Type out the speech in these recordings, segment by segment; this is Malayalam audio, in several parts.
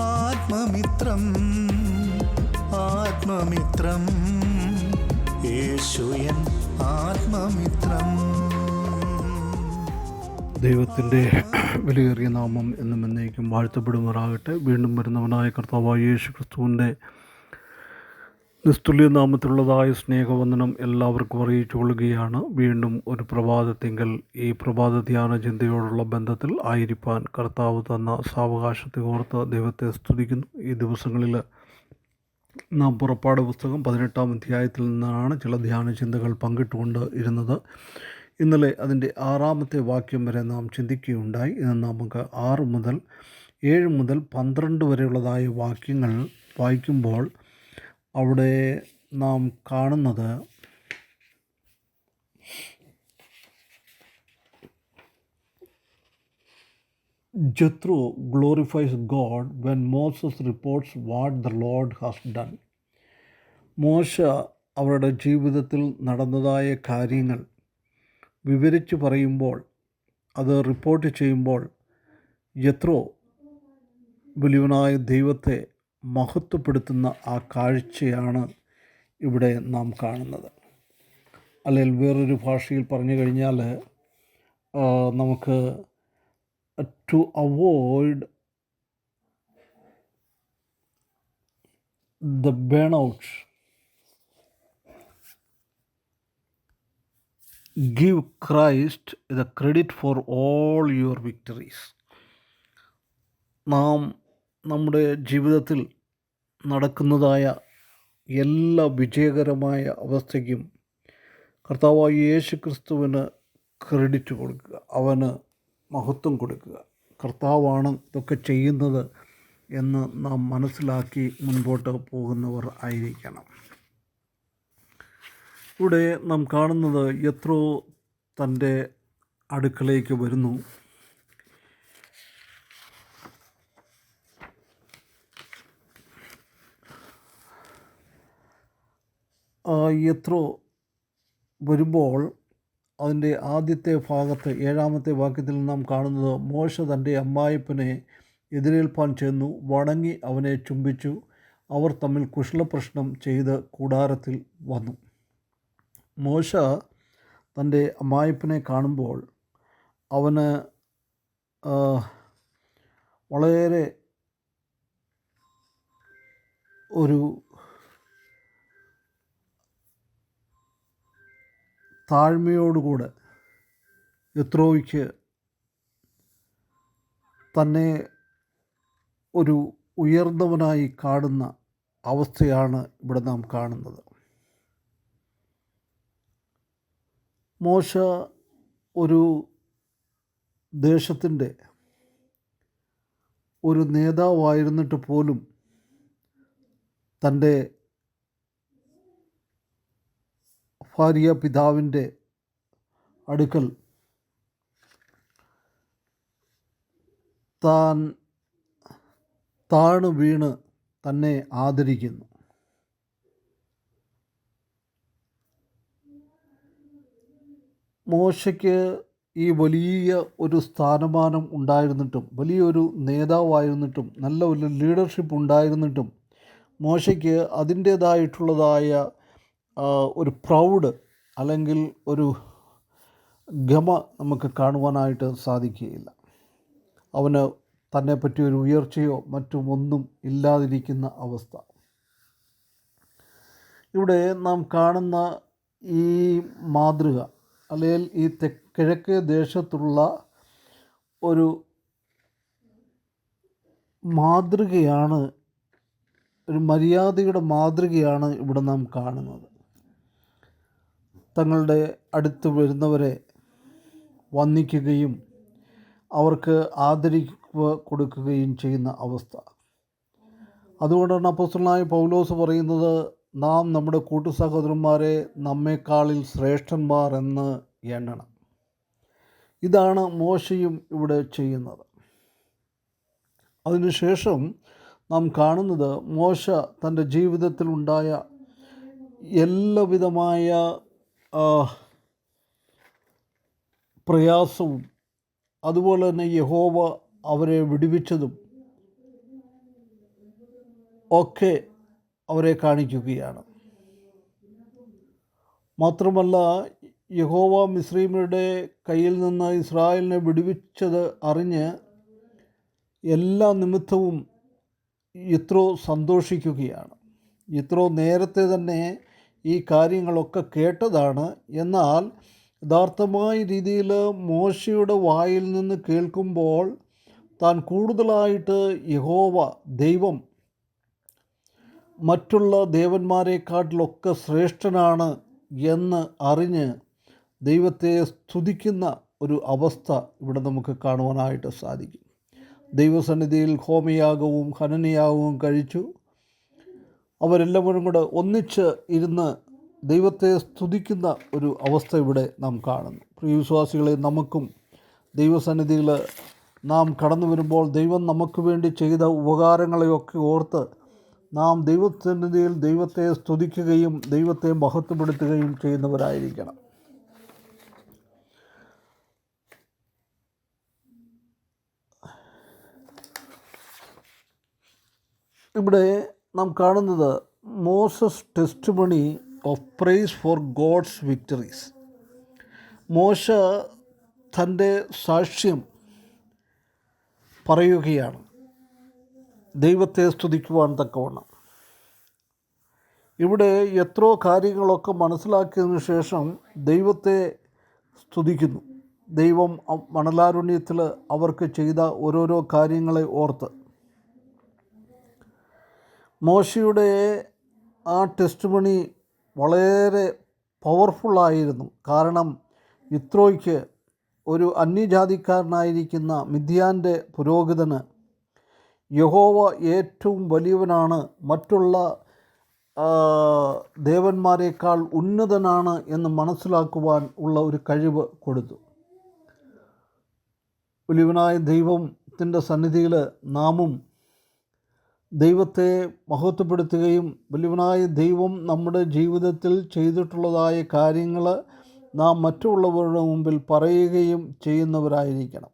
ആത്മമിത്രം ആത്മമിത്രം. യേശുയൻ ആത്മമിത്രം. ദൈവത്തിന്റെ വിലയേറിയ നാമം എന്നും എന്നേക്കും വാഴ്ത്തപ്പെടുമാറാകട്ടെ. വീണ്ടും വരുന്നവനായ കർത്താവായ യേശു ക്രിസ്തുവിന്റെ നിസ്തുല്യ നാമത്തിലുള്ളതായ സ്നേഹവന്ദനം എല്ലാവർക്കും അറിയിച്ചു കൊള്ളുകയാണ്. വീണ്ടും ഒരു പ്രഭാതത്തിങ്കൽ. ഈ പ്രഭാത ധ്യാന ചിന്തയോടുള്ള ബന്ധത്തിൽ ആയിരിക്കാൻ കർത്താവ് തന്ന സാവകാശത്തെ ഓർത്ത് ദൈവത്തെ സ്തുതിക്കുന്നു. ഈ ദിവസങ്ങളിൽ നാം പുറപ്പാട് പുസ്തകം പതിനെട്ടാം അധ്യായത്തിൽ നിന്നാണ് ചില ധ്യാന ചിന്തകൾ പങ്കിട്ടുകൊണ്ട് ഇരുന്നത്. ഇന്നലെ അതിന്റെ ആറാമത്തെ വാക്യം വരെ നാം ചിന്തിക്കുകയുണ്ടായി. ഇന്ന് നമുക്ക് ആറ് മുതൽ ഏഴ് മുതൽ പന്ത്രണ്ട് വരെയുള്ളതായ വാക്യങ്ങൾ വായിക്കുമ്പോൾ അവിടെ നാം കാണുന്നത് Jethro glorifies God when Moses reports what the Lord has done മോശ അവരുടെ ജീവിതത്തിൽ നടന്നതായ കാര്യങ്ങൾ വിവരിച്ചു പറയുമ്പോൾ അത് റിപ്പോർട്ട് ചെയ്യുമ്പോൾ യത്രോ വലിയവനായ ദൈവത്തെ മഹത്വപ്പെടുത്തുന്ന ആ കാഴ്ചയാണ് ഇവിടെ നാം കാണുന്നത്. അല്ലെങ്കിൽ വേറൊരു ഭാഷയിൽ പറഞ്ഞു കഴിഞ്ഞാൽ നമുക്ക് to avoid the burn out give Christ the credit for all your victories നാം നമ്മുടെ ജീവിതത്തിൽ നടക്കുന്നതായ എല്ലാ വിജയകരമായ അവസ്ഥയ്ക്കും കർത്താവായ യേശു ക്രിസ്തുവിന് ക്രെഡിറ്റ് കൊടുക്കുക. അവന് മഹത്വം കൊടുക്കുക. കർത്താവാണ് ഇതൊക്കെ ചെയ്യുന്നത് എന്ന് നാം മനസ്സിലാക്കി മുൻപോട്ട് പോകുന്നവർ ആയിരിക്കണം. ഇവിടെ നാം കാണുന്നത് എത്രോ തന്റെ അടുക്കളയ്ക്ക് വരുന്നു. യത്രോ വരുമ്പോൾ അതിന്റെ ആദ്യത്തെ ഭാഗത്ത് ഏഴാമത്തെ വാക്യത്തിൽ നാം കാണുന്നത് മോശ തന്റെ അമ്മായിപ്പനെ എതിരേൽപ്പാൻ ചെന്നു വണങ്ങി അവനെ ചുംബിച്ചു. അവർ തമ്മിൽ കുശലപ്രശ്നം ചെയ്ത് കൂടാരത്തിൽ വന്നു. മോശ തന്റെ അമ്മായിപ്പനെ കാണുമ്പോൾ അവന് വളരെ ഒരു താഴ്മയോടുകൂടെ യത്രോയ്ക്ക് തന്നെ ഒരു ഉയർന്നവനായി കാണുന്ന അവസ്ഥയാണ് ഇവിടെ നാം കാണുന്നത്. മോശ ഒരു ദേശത്തിന്റെ ഒരു നേതാവായിരുന്നിട്ട് പോലും തന്റെ ഭാര്യ പിതാവിന്റെ അടുക്കൽ താൻ താണു വീണ് തന്നെ ആദരിക്കുന്നു. മോശയ്ക്ക് ഈ വലിയ ഒരു സ്ഥാനമാനം ഉണ്ടായിരുന്നിട്ടും വലിയൊരു നേതാവായിരുന്നിട്ടും നല്ല ഒരു ലീഡർഷിപ്പ് ഉണ്ടായിരുന്നിട്ടും മോശയ്ക്ക് അതിന്റേതായിട്ടുള്ളതായ ഒരു പ്രൗഡ് അല്ലെങ്കിൽ ഒരു ഗമ നമുക്ക് കാണുവാനായിട്ട് സാധിക്കുകയില്ല. അവന് തന്നെ പറ്റിയ ഒരു ഉയർച്ചയോ മറ്റും ഒന്നും ഇല്ലാതിരിക്കുന്ന അവസ്ഥ. ഇവിടെ നാം കാണുന്ന ഈ മാതൃക അല്ലെങ്കിൽ ഈ തെ കിഴക്കേ ദേശത്തുള്ള ഒരു മാതൃകയാണ് ഒരു മര്യാദയുടെ മാതൃകയാണ് ഇവിടെ നാം കാണുന്നത്. തങ്ങളുടെ അടുത്ത് വരുന്നവരെ വന്ദിക്കുകയും അവർക്ക് ആദരിക്കുക കൊടുക്കുകയും ചെയ്യുന്ന അവസ്ഥ. അതുകൊണ്ടാണ് അപ്പോസ്തലനായ പൗലോസ് പറയുന്നത് നാം നമ്മുടെ കൂട്ടു സഹോദരന്മാരെ നമ്മെക്കാളിൽ ശ്രേഷ്ഠന്മാർ എന്ന് എണ്ണണം. ഇതാണ് മോശയും ഇവിടെ ചെയ്യുന്നത്. അതിനുശേഷം നാം കാണുന്നത് മോശ തന്റെ ജീവിതത്തിലുണ്ടായ എല്ലാവിധമായ പ്രയാസവും അതുപോലെ തന്നെ യഹോവ അവരെ വിടുവിച്ചതും ഒക്കെ അവരെ കാണിക്കുകയാണ്. മാത്രമല്ല യഹോവ മിസ്രീമയുടെ കയ്യിൽ നിന്ന് ഇസ്രായേലിനെ വിടുവിച്ചത് അറിഞ്ഞ് എല്ലാ നിമിത്തവും ഇത്രോ സന്തോഷിക്കുകയാണ്. ഇത്രോ നേരത്തെ തന്നെ ഈ കാര്യങ്ങളൊക്കെ കേട്ടതാണ്. എന്നാൽ യഥാർത്ഥമായ രീതിയിൽ മോശയുടെ വായിൽ നിന്ന് കേൾക്കുമ്പോൾ താൻ കൂടുതലായിട്ട് യഹോവ ദൈവം മറ്റുള്ള ദേവന്മാരെക്കാട്ടിലൊക്കെ ശ്രേഷ്ഠനാണ് എന്ന് അറിഞ്ഞ് ദൈവത്തെ സ്തുതിക്കുന്ന ഒരു അവസ്ഥ ഇവിടെ നമുക്ക് കാണുവാനായിട്ട് സാധിക്കും. ദൈവസന്നിധിയിൽ ഹോമയാഗവും ഹനനയാഗവും കഴിച്ചു. അവരെല്ലാവരും കൂടെ ഒന്നിച്ച് ഇരുന്ന് ദൈവത്തെ സ്തുതിക്കുന്ന ഒരു അവസ്ഥ ഇവിടെ നാം കാണുന്നു. പ്രിയ വിശ്വാസികളെ നമുക്കും ദൈവസന്നിധിയിൽ നാം കടന്നു വരുമ്പോൾ ദൈവം നമുക്ക് വേണ്ടി ചെയ്ത ഉപകാരങ്ങളെയൊക്കെ ഓർത്ത് നാം ദൈവസന്നിധിയിൽ ദൈവത്തെ സ്തുതിക്കുകയും ദൈവത്തെ മഹത്വപ്പെടുത്തുകയും ചെയ്യുന്നവരായിരിക്കണം. ഇവിടെ നാം കാണുന്നത് Moses testimony of praise for God's victories മോശ തന്റെ സാക്ഷ്യം പറയുകയാണ്. ദൈവത്തെ സ്തുതിക്കുവാൻ തക്കവണ്ണം. ഇവിടെ എത്രയോ കാര്യങ്ങളൊക്കെ മനസ്സിലാക്കിയതിനു ശേഷം ദൈവത്തെ സ്തുതിക്കുന്നു. ദൈവം മണലാരുണ്യത്തിൽ അവർക്ക് ചെയ്ത ഓരോരോ കാര്യങ്ങളെ ഓർത്ത് മോശയുടെ ആ ടെസ്റ്റ് മണി വളരെ പവർഫുള്ളായിരുന്നു. കാരണം ഇത്രോയ്ക്ക് ഒരു അന്യജാതിക്കാരനായിരിക്കുന്ന മിഥ്യാന്റെ പുരോഹിതന് യഹോവ ഏറ്റവും വലിയവനാണ്. മറ്റുള്ള ദേവന്മാരെക്കാൾ ഉന്നതനാണ് എന്ന് മനസ്സിലാക്കുവാൻ ഉള്ള ഒരു കഴിവ് കൊടുത്തു. വലിയവനായ ദൈവത്തിന്റെ സന്നിധിയിൽ നാമും ദൈവത്തെ മഹത്വപ്പെടുത്തുകയും വലിയവനായ ദൈവം നമ്മുടെ ജീവിതത്തിൽ ചെയ്തിട്ടുള്ളതായ കാര്യങ്ങൾ നാം മറ്റുള്ളവരുടെ മുമ്പിൽ പറയുകയും ചെയ്യുന്നവരായിരിക്കണം.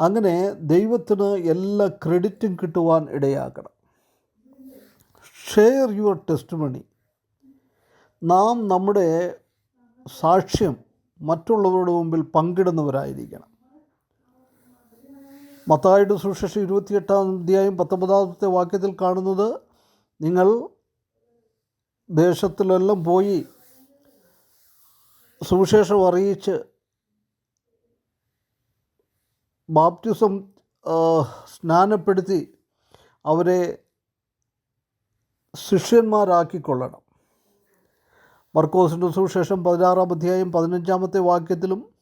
അങ്ങനെ ദൈവത്തിന് എല്ലാ ക്രെഡിറ്റും കിട്ടുവാൻ ഇടയാക്കണം ഷെയർ യുവർ ടെസ്റ്റ് മണി നാം നമ്മുടെ സാക്ഷ്യം മറ്റുള്ളവരുടെ മുമ്പിൽ പങ്കിടുന്നവരായിരിക്കണം. മത്തായിട്ട് സുശേഷം ഇരുപത്തിയെട്ടാം അധ്യായം പത്തൊമ്പതാമത്തെ വാക്യത്തിൽ കാണുന്നത് നിങ്ങൾ ദേശത്തിലെല്ലാം പോയി സുവിശേഷം അറിയിച്ച് ബാപ്റ്റിസം സ്നാനപ്പെടുത്തി അവരെ ശിഷ്യന്മാരാക്കിക്കൊള്ളണം. മർക്കോസിന്റെ സുവിശേഷം പതിനാറാം അധ്യായം പതിനഞ്ചാമത്തെ വാക്യത്തിലും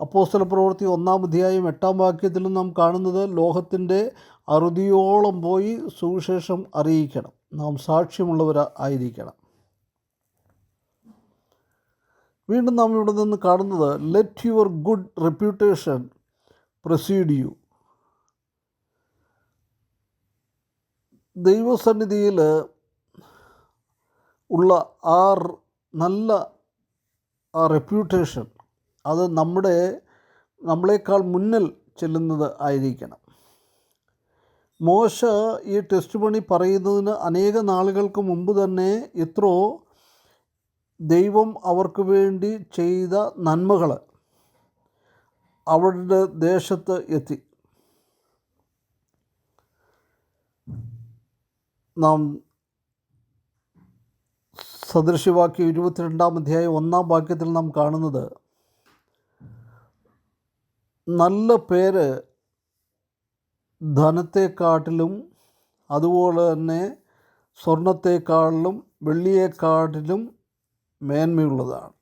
അപ്പോസ്തല പ്രവൃത്തി ഒന്നാം അധ്യായം എട്ടാം വാക്യത്തിലും നാം കാണുന്നത് ലോകത്തിന്റെ അറുതിയോളം പോയി സുവിശേഷം അറിയിക്കണം. നാം സാക്ഷ്യമുള്ളവരായിരിക്കണം വീണ്ടും നാം ഇവിടെ നിന്ന് കാണുന്നത് let your good reputation proceed you ദൈവസന്നിധിയിൽ ഉള്ള ആ നല്ല ആ റെപ്യൂട്ടേഷൻ അത് നമ്മുടെ നമ്മളെക്കാൾ മുന്നിൽ ചെല്ലുന്നത് ആയിരിക്കണം. മോശ ഈ ടെസ്റ്റ് പണി പറയുന്നതിന് അനേക നാളുകൾക്ക് മുമ്പ് തന്നെ ഇത്രോ ദൈവം അവർക്ക് വേണ്ടി ചെയ്ത നന്മകൾ അവരുടെ ദേശത്ത് എത്തി. നാം സദൃശ്യവാക്യം ഇരുപത്തിരണ്ടാം അധ്യായം ഒന്നാം വാക്യത്തിൽ നാം കാണുന്നത് നല്ല പേര് ധനത്തെക്കാട്ടിലും അതുപോലെ തന്നെ സ്വർണത്തെക്കാട്ടിലും വെള്ളിയെക്കാട്ടിലും മേന്മയുള്ളതാണ്.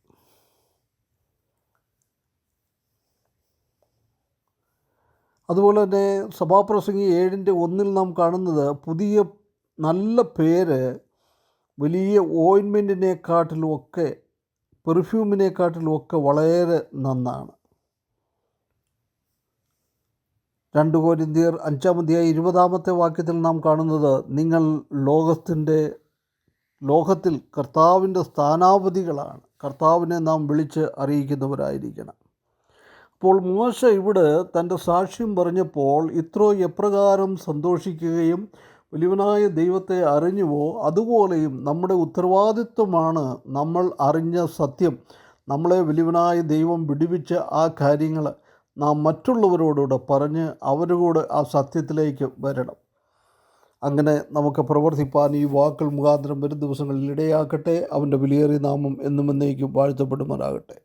അതുപോലെ തന്നെ സഭാപ്രസംഗി ഏഴിന്റെ ഒന്നിൽ നാം കാണുന്നത് പുതിയ നല്ല പേര് വലിയ ഓയിൻമെന്റിനെക്കാട്ടിലും ഒക്കെ പെർഫ്യൂമിനെക്കാട്ടിലും ഒക്കെ വളരെ നന്നാണ്. രണ്ട് കോരിന്തിയർ അഞ്ചാം അധ്യായം ഇരുപതാമത്തെ വാക്യത്തിൽ നാം കാണുന്നത് നിങ്ങൾ ലോകത്തിന്റെ ലോകത്തിൽ കർത്താവിന്റെ സ്ഥാനാപതികളാണ്. കർത്താവിനെ നാം വിളിച്ച് അറിയിക്കുന്നവരായിരിക്കണം. അപ്പോൾ മോശ ഇവിടെ തന്റെ സാക്ഷ്യം പറഞ്ഞപ്പോൾ ഇത്രോ എപ്രകാരം സന്തോഷിക്കുകയും വലിയവനായ ദൈവത്തെ അറിഞ്ഞുവോ അതുപോലെയും നമ്മുടെ ഉത്തരവാദിത്വമാണ് നമ്മൾ അറിഞ്ഞ സത്യം. നമ്മളെ വലിയവനായ ദൈവം വിടുവിച്ച ആ കാര്യങ്ങൾ നാം മറ്റുള്ളവരോടുകൂടെ പറഞ്ഞ് അവരോട് ആ സത്യത്തിലേക്ക് വരണം. അങ്ങനെ നമുക്ക് പ്രവർത്തിപ്പാൻ ഈ വാക്കുകൾ മുഖാന്തരം വരും ദിവസങ്ങളിൽ ഇടയാക്കട്ടെ അവന്റെ വിലയേറിയ നാമം എന്നും എന്നേക്കും വാഴ്ത്തപ്പെടുമാറാകട്ടെ.